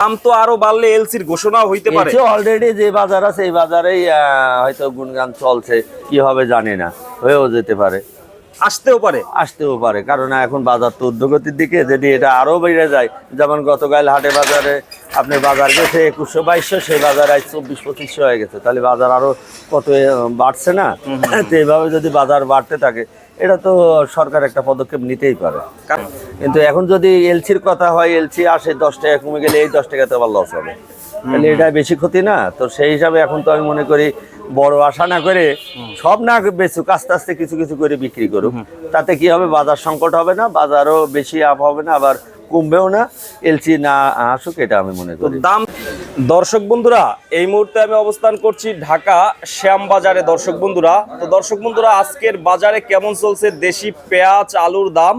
দাম তো আরও বাড়লে এলসির ঘোষণা হইতে পারে। অলরেডি যে বাজার আছে এই বাজারেই হয়তো গুণগান চলছে কি হবে জানি না হয়েও যেতে পারে। আসতেও পারে। আসতেও পারে কারণ এখন বাজার তো উদ্যোগতির দিকে যদি এটা আরও বেড়ে যায় যেমন গতকাল হাটে বাজারে আপনি বাজার গেছে একুশশো বাইশশো সেই বাজার আজ চব্বিশ পঁচিশশো হয়ে গেছে। তাহলে বাজার আরও কত বাড়ছে না? তো এইভাবে যদি বাজার বাড়তে থাকে এটা তো সরকার একটা পদক্ষেপ নিতেই পারে। কিন্তু এখন যদি এলসির কথা হয় এলসি আসে দশ টাকা কমে গেলে এই দশ টাকাতে আবার লস হবে। তাহলে এটা বেশি ক্ষতি না। তো সেই হিসাবে এখন তো আমি মনে করি বড় আশা না করে সব না বেচুক আস্তে আস্তে কিছু কিছু করে বিক্রি করুক। তাতে কি হবে? বাজার সংকট হবে না বাজারও বেশি আপ হবে না আবার কমবেও না এলসি না আসুক এটা আমি মনে করি। দাম দর্শক বন্ধুরা এই মুহূর্তে আমি অবস্থান করছি ঢাকা শ্যামবাজারে। দর্শক বন্ধুরা তো দর্শক বন্ধুরা আজকের বাজারে কেমন চলছে? দেশি পেঁয়াজ আলুর দাম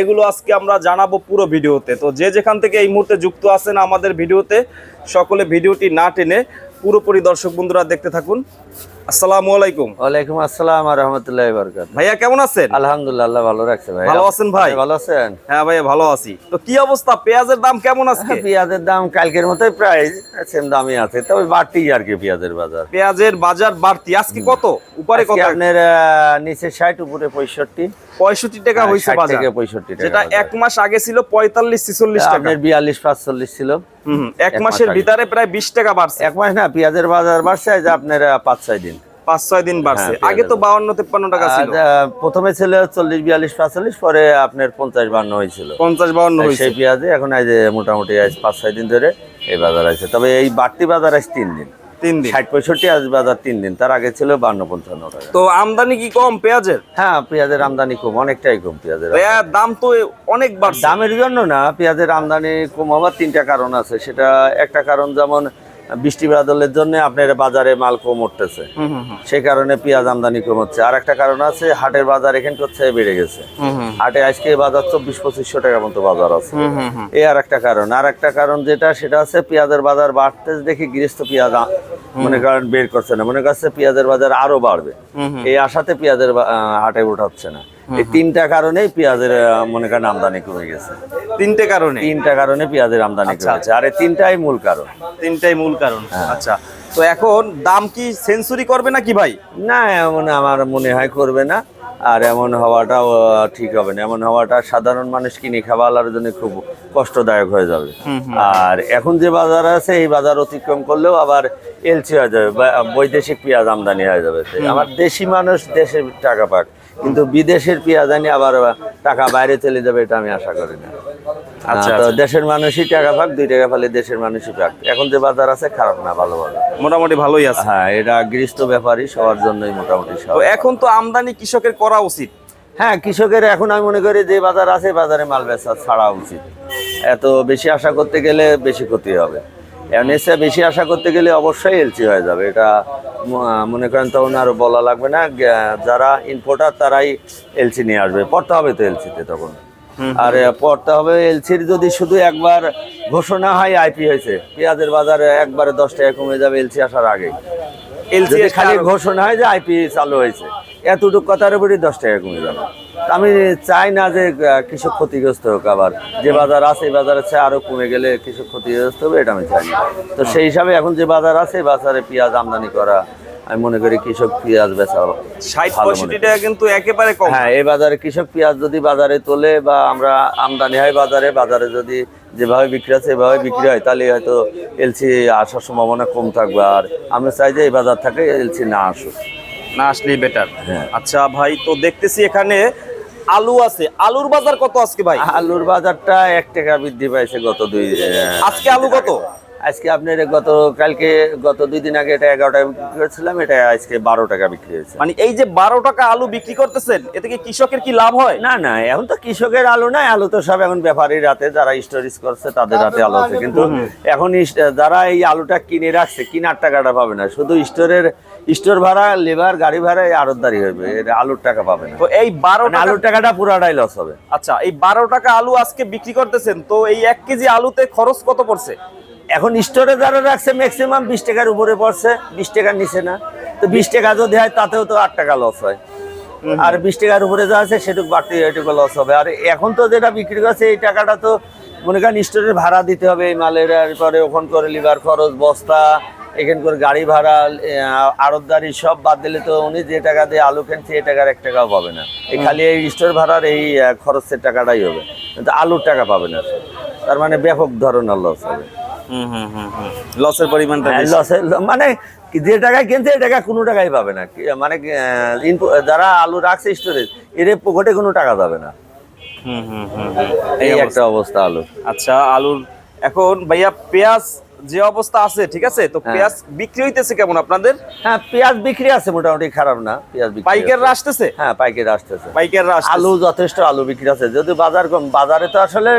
এগুলো আজকে আমরা জানাব পুরো ভিডিওতে। তো যে যেখান থেকে এই মুহূর্তে যুক্ত আছেন আমাদের ভিডিওতে সকলে ভিডিওটি না টেনে পুরোপুরি দর্শক বন্ধুরা দেখতে থাকুন। আসসালামু আলাইকুম। ওয়ালাইকুম আসসালাম রহমতুল্লাহ ভাইয়া কেমন আছেন? আলহামদুলিল্লাহ আল্লাহ ভালো রাখছে ভাই ভালো আছেন ভাই? ভালো আছেন? হ্যাঁ ভাইয়া ভালো আছি। তো কি অবস্থা? পেঁয়াজের দাম কেমন আজকে? পেঁয়াজের দাম কালকের মতোই প্রায় সেম দামই আছে তবে বাড়তি আর কি পেঁয়াজের বাজার। পেঁয়াজের বাজার বাড়তি। আজকে কত? উপরে কত? আপনার নিচে ষাট উপরে পঁয়ষট্টি। পঁয়ষট্টি টাকা হয়েছে বাজার। থেকে পঁয়ষট্টি টাকা যেটা এক মাস আগে ছিল পঁয়তাল্লিশ ছিচল্লিশ টাকা। বিয়াল্লিশ পাঁচচল্লিশ ছিল। এক মাসের ভিতরে প্রায় বিশ টাকা বাড়ছে। এক মাস না পেঁয়াজের বাজার বাড়ছে আজ আপনার পাঁচ ছয় দিন। পাঁচ ছয় দিন বাড়ছে। হ্যাঁ, আগে তো বাউন্ন তেপ্পান্ন টাকা ছিল। প্রথমে ছিল চল্লিশ বিয়াল্লিশ পাঁচচল্লিশ পরে আপনার পঞ্চাশ বান্ন হয়েছিল। পঞ্চাশ বাউন্ন হয়েছে। পেঁয়াজে এখন আজ মোটামুটি আজ পাঁচ ছয় দিন ধরে এই বাজার আছে। তবে এই বাড়তি বাজার আজ তিন দিন। তিন দিন। ষাট পঁয়ষট্টি আজ বাজার তিন দিন। তার আগে ছিল বান্ন পঞ্চান্ন টাকা। তো আমদানি কি কম পেঁয়াজের? হ্যাঁ পেঁয়াজের আমদানি কম অনেকটাই কম পেঁয়াজের দাম তো অনেক বাড় দামের জন্য না পেঁয়াজের আমদানি কম হওয়ার তিনটা কারণ আছে। সেটা একটা কারণ যেমন বৃষ্টি বাদলের জন্য আপনার বাজারে মাল কম উঠতেছে। সেই কারণে পেঁয়াজ আমদানি কম হচ্ছে। আর একটা কারণ আছে হাটের বাজার এখান হচ্ছে বেড়ে গেছে। হাটে আজকে বাজার চব্বিশ পঁচিশশো টাকা মতো বাজার আছে। এই আর একটা কারণ। আর একটা কারণ যেটা সেটা হচ্ছে পেঁয়াজের বাজার বাড়তে দেখি গৃহস্থ পেঁয়াজ মনে করেন বের করছে না। মনে করছে পেঁয়াজের বাজার আরও বাড়বে। এই আশাতে পেঁয়াজের হাটে উঠাচ্ছে না। এই তিনটা কারণেই পেঁয়াজের মনে করেন আমদানি কমে গেছে। তিনটে কারণে? তিনটা কারণে পেঁয়াজের আমদানি আচ্ছা, কমেছে আর এই তিনটাই মূল কারণ। তিনটাই মূল কারণ। হ্যাঁ। আচ্ছা তো এখন দাম কি সেঞ্চুরি করবে নাকি ভাই? না এমন আমার মনে হয় করবে না। আর এমন হওয়াটাও ঠিক হবে না। এমন হওয়াটা সাধারণ মানুষ কিনে খাওয়ার জন্য খুব কষ্টদায়ক হয়ে যাবে। আর এখন যে বাজার আছে এই বাজার অতিক্রম করলেও আবার এলসি হয়ে যাবে বৈদেশিক পেঁয়াজ আমদানি হয়ে যাবে। আমার দেশি মানুষ দেশে টাকা পাক। কিন্তু বিদেশের পেঁয়াজ আনি আবার টাকা বাইরে চলে যাবে এটা আমি আশা করি না। আচ্ছা, তো আচ্ছা। দেশের মানুষই টাকা পাক দুই টাকা ফেলে দেশের মানুষই পাক। এখন যে বাজার আছে খারাপ না ভালো ভালো মোটামুটি ভালোই আছে। হ্যাঁ এটা গৃহস্থ ব্যাপারই সবার জন্যই মোটামুটি সব। এখন তো আমদানি কৃষকের করা উচিত। হ্যাঁ কৃষকের এখন আমি মনে করি যে বাজার আছে বাজারে মাল বেচা ছাড়া উচিত। এত বেশি আশা করতে গেলে বেশি ক্ষতি হবে। এখন এসে বেশি আশা করতে গেলে অবশ্যই এলসি হয়ে যাবে। এটা মনে করেন তখন আর বলা লাগবে না যারা ইম্পোর্টার তারাই এলসি নিয়ে আসবে। পড়তে হবে তো এলসিতে তখন। আর পড়তে হবে এলসির যদি শুধু একবার ঘোষণা হয় আইপি হয়েছে পেঁয়াজের বাজারে একবারে দশ টাকা কমে যাবে এলসি আসার আগে। এলসি খালি ঘোষণা হয় যে আইপি চালু হয়েছে এতটুকু কথার উপরই দশ টাকা কমে যাবে। আমি চাই না যে কৃষক ক্ষতিগ্রস্ত হোক আবার। যে বাজার আছে এই বাজারের চেয়ে আরও কমে গেলে কৃষক ক্ষতিগ্রস্ত হবে এটা আমি চাই না। তো সেই হিসাবে এখন যে বাজার আছে এই বাজারে পেঁয়াজ আমদানি করা আমি মনে করি কৃষক পেঁয়াজ বেচা ষাট পঁয়ষট্টি টাকা কিন্তু একেবারে কম। হ্যাঁ এই বাজারে কৃষক পেঁয়াজ যদি বাজারে তোলে বা আমরা আমদানি হয় বাজারে বাজারে যদি যেভাবে বিক্রি আছে এভাবে বিক্রি হয় তাহলে হয়তো এলসি আসার সম্ভাবনা কম থাকবে। আর আমরা চাই যে এই বাজার থাকে এলসি না আসুক। না আসলেই বেটার হ্যাঁ। আচ্ছা ভাই তো দেখতেছি এখানে আলু আছে। আলুর বাজার কত আজকে ভাই? আলুর বাজারটা এক টাকা বৃদ্ধি পাইছে গত দুই আজকে আলু কত? আজকে আপনার গত কালকে গত দুই দিন আগে এটা এগারো টাকা বিক্রি করেছিলাম এটা আজকে বারো টাকা বিক্রি হয়েছে। মানে এই যে বারো টাকা আলু বিক্রি করতেছেন এতে কি কৃষকের কি লাভ হয়? না না এখন তো কৃষকের আলু নাই আলু তো সব এখন ব্যাপারীর রাতে যারা স্টোরেজ করছে তাদের রাতে আলু আছে। কিন্তু এখন যারা এই আলুটা কিনে রাখছে কিনার টাকাটা পাবে না। শুধু স্টোরের স্টোর ভাড়া লেবার গাড়ি ভাড়া এই আড়তদারি হবে এর আলুর টাকা পাবে না। তো এই বারো মানে আলুর টাকাটা পুরাটাই লস হবে। আচ্ছা এই বারো টাকা আলু আজকে বিক্রি করতেছেন তো এই এক কেজি আলুতে খরচ কত পড়ছে? এখন স্টোরে যারা রাখছে ম্যাক্সিমাম বিশ টাকার উপরে পড়ছে বিশ টাকার নিচে না। তো বিশ টাকা যদি হয় তাতেও তো আট টাকা লস হয়। আর বিশ টাকার উপরে যা আছে সেটুকু বাড়তি এটুকু লস হবে। আর এখন তো যেটা বিক্রি করছে এই টাকাটা তো মনে করেন স্টোরের ভাড়া দিতে হবে এই মালের পরে ওখান করে লিভার খরচ বস্তা এখান করে গাড়ি ভাড়া আড়তদারি সব বাদ দিলে তো উনি যে টাকা দিয়ে আলু কিনছে এই টাকার এক টাকাও পাবে না। এই খালি এই স্টোর ভাড়ার এই খরচের টাকাটাই হবে। কিন্তু আলুর টাকা পাবে না। তার মানে ব্যাপক ধরনের লস হবে। লসের পরিমাণটা লসের। লসে মানে যে টাকায় কিনছে এই টাকা কোনো টাকাই পাবে না মানে যারা আলু রাখছে স্টোরেজ এর পকেটে কোনো টাকা যাবে না হুম হুম হুম হুম। এই একটা। অবস্থা আলু আচ্ছা আলুর এখন ভাইয়া পেঁয়াজ যে অবস্থা আছে ঠিক আছে? তো হ্যাঁ। পেঁয়াজ বিক্রি হইতেছে কেমন আপনাদের? হ্যাঁ পেঁয়াজ বিক্রি আছে মোটামুটি খারাপ না। পেঁয়াজ পাইকাররা। আসতেছে? হ্যাঁ পাইকারি আসতেছে। পাইকাররা আসতেছে। আলু যথেষ্ট আলু বিক্রি আছে। যদি বাজার কম বাজারে তো আসলে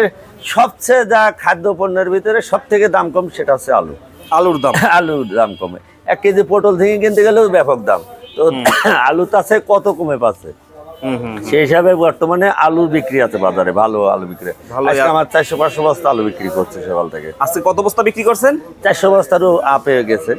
সবচেয়ে যা খাদ্য পণ্যের ভিতরে সব থেকে দাম কম সেটা হচ্ছে আলু। আলুর দাম। আলুর দাম কমে। এক কেজি পটল থেকে কিনতে গেলেও ব্যাপক দাম। তো আলু তাছে কত কমে পাচ্ছে? সেই হিসাবে বর্তমানে আলু বিক্রি আছে বাজারে ভালো আলু বিক্রি। আজকে আমার চারশো পাঁচশো বস্তা আলু বিক্রি করছে সকাল থেকে। আজকে কত বস্তা বিক্রি করছেন? চারশো বস্তারও আপে গেছে।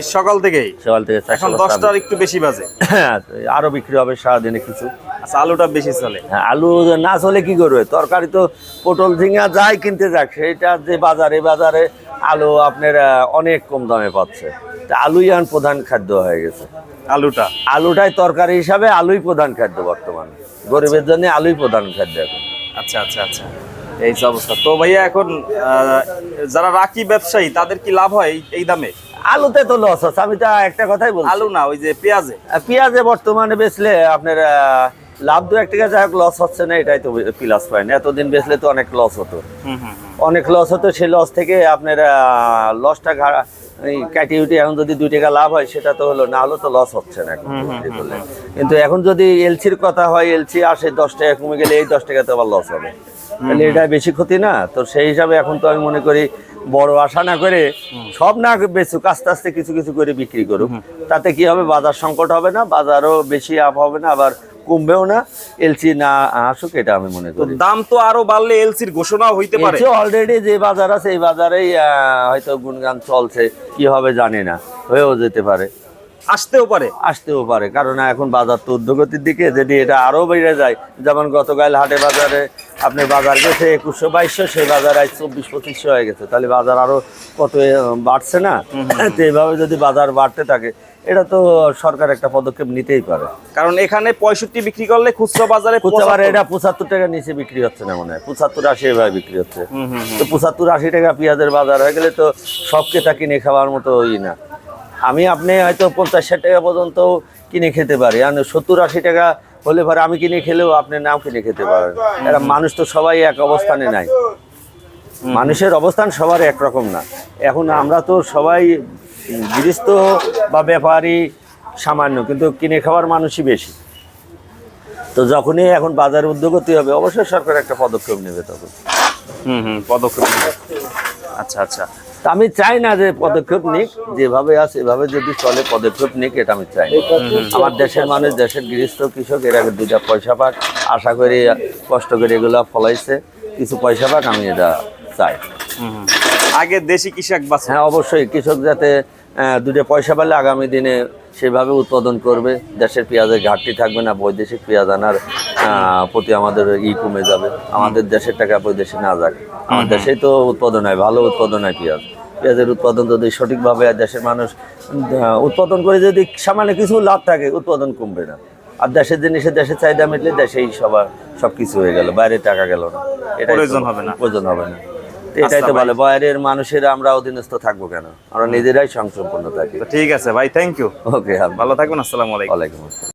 এই সকাল থেকেই? সকাল থেকে এখন দশটার একটু বেশি বাজে। হ্যাঁ, তো আরও বিক্রি হবে সারাদিনে কিছু। আচ্ছা আলুটা বেশি চলে। হ্যাঁ, আলু না চলে কি করবে? তরকারি তো পটল ঝিঙা যাই কিনতে যাক সেটা যে বাজারে বাজারে আলু আপনার অনেক কম দামে পাচ্ছে। তা আলুই এখন প্রধান খাদ্য হয়ে গেছে। আলুটা? আলুটাই তরকারি হিসাবে আলুই প্রধান খাদ্য বর্তমানে। গরিবের জন্য আলুই প্রধান খাদ্য এখন। আচ্ছা আচ্ছা আচ্ছা। এই যে অবস্থা। তো ভাইয়া এখন যারা রাখি ব্যবসায়ী তাদের কি লাভ হয় এই- দামে? আলুতে তো লস আছে। আমি তো একটা কথাই বলছি। আলু না ওই যে পেঁয়াজে? পেঁয়াজে বর্তমানে বেচলে আপনার লাভ দু এক টাকা যাই হোক লস হচ্ছে না এটাই তো প্লাস পয়েন্ট এতদিন বেচলে তো অনেক লস হতো। অনেক লস হতো সেই লস থেকে আপনার লসটা কাটিয়ে উঠে এখন যদি দুই টাকা লাভ হয় সেটা তো হলো না হলে তো লস হচ্ছে না এখন। কিন্তু এখন যদি এলসির কথা হয় এলসি আসে দশ টাকা কমে গেলে এই দশ টাকাতে আবার লস হবে। তাহলে এটা বেশি ক্ষতি না? তো সেই হিসাবে এখন তো আমি মনে করি বড় আশা না করে সব না বেচুক আস্তে আস্তে কিছু কিছু করে বিক্রি করুক। তাতে কি হবে? বাজার সংকট হবে না বাজারও বেশি আপ হবে না আবার কমবেও না। এলসি না আসুক এটা আমি মনে করি। দাম তো আরও বাড়লে এলসির ঘোষণাও হইতে পারে। অলরেডি যে বাজার আছে এই বাজারেই হয়তো গুণগান চলছে কি হবে জানি না। হয়েও যেতে পারে। আসতেও পারে। আসতেও পারে কারণ এখন বাজার তো উদ্যোগতির দিকে যদি এটা আরও বেড়ে যায় যেমন গতকাল হাটে বাজারে আপনি বাজার গেছে একুশশো বাইশশো সেই বাজার আজ চব্বিশ পঁচিশশো হয়ে গেছে। তাহলে বাজার আরও কত বাড়ছে না? তো এইভাবে যদি বাজার বাড়তে থাকে এটা তো সরকার একটা পদক্ষেপ নিতেই পারে। কারণ এখানে পঁয়ষট্টি বিক্রি করলে খুচরা বাজারে খুচরা বারে 75 এটা পঁচাত্তর টাকা নিচে বিক্রি হচ্ছে না মনে হয়। পঁচাত্তর আশি এভাবে বিক্রি হচ্ছে। তো পঁচাত্তর আশি টাকা পেঁয়াজের বাজার হয়ে গেলে তো সব কেতা কিনে খাওয়ার মতো ই না। আমি আপনি হয়তো পঞ্চাশ ষাট টাকা পর্যন্ত কিনে খেতে পারি। আর সত্তর আশি টাকা হলে পরে আমি কিনে খেলেও আপনি নাও কিনে খেতে পারেন। এরা মানুষ তো সবাই এক অবস্থানে নাই। মানুষের অবস্থান সবার একরকম না। এখন আমরা তো সবাই গৃহস্থ বা ব্যাপারী সামান্য কিন্তু কিনে খাওয়ার মানুষই বেশি। তো যখনই এখন বাজার উদ্যোগতি হবে অবশ্যই সরকার একটা পদক্ষেপ নেবে তখন। হুম হুম পদক্ষেপ নিবে। আচ্ছা আচ্ছা। আমি চাই না যে পদক্ষেপ নিক যেভাবে আছে এভাবে যদি চলে পদক্ষেপ নিক এটা আমি চাই আমার দেশের মানুষ দেশের গৃহস্থ কৃষক এর আগে দুইটা পয়সা পাক আশা করি কষ্ট করে এগুলা ফলাইছে। কিছু পয়সা পাক আমি এটা চাই। আগে দেশি কৃষক বাঁচে হ্যাঁ অবশ্যই কৃষক যাতে দুটো পয়সা পেলে আগামী দিনে সেভাবে উৎপাদন করবে। দেশের পেঁয়াজের ঘাটতি থাকবে না বৈদেশিক পেঁয়াজ আনার প্রতি আমাদের ই কমে যাবে। আমাদের দেশের টাকা বৈদেশে না যাক। আমার দেশেই তো উৎপাদন হয় ভালো উৎপাদন হয় পেঁয়াজ। পেঁয়াজের উৎপাদন যদি সঠিকভাবে দেশের মানুষ উৎপাদন করে যদি সামান্য কিছু লাভ থাকে উৎপাদন কমবে না। আর দেশের জিনিসের দেশের চাহিদা মিটলে দেশেই সবার সব কিছু হয়ে গেল বাইরে টাকা গেল না। এটাই তো- প্রয়োজন হবে না। প্রয়োজন হবে না। এটাই আচ্ছা তো ভাই। ভালো বাইরের মানুষের আমরা অধীনস্থ থাকব কেন? আমরা নিজেরাই সংসম্পন্ন থাকি। ঠিক আছে ভাই থ্যাংক ইউ ওকে ভালো থাকবেন আসসালামু আলাইকুম। আসসালাম।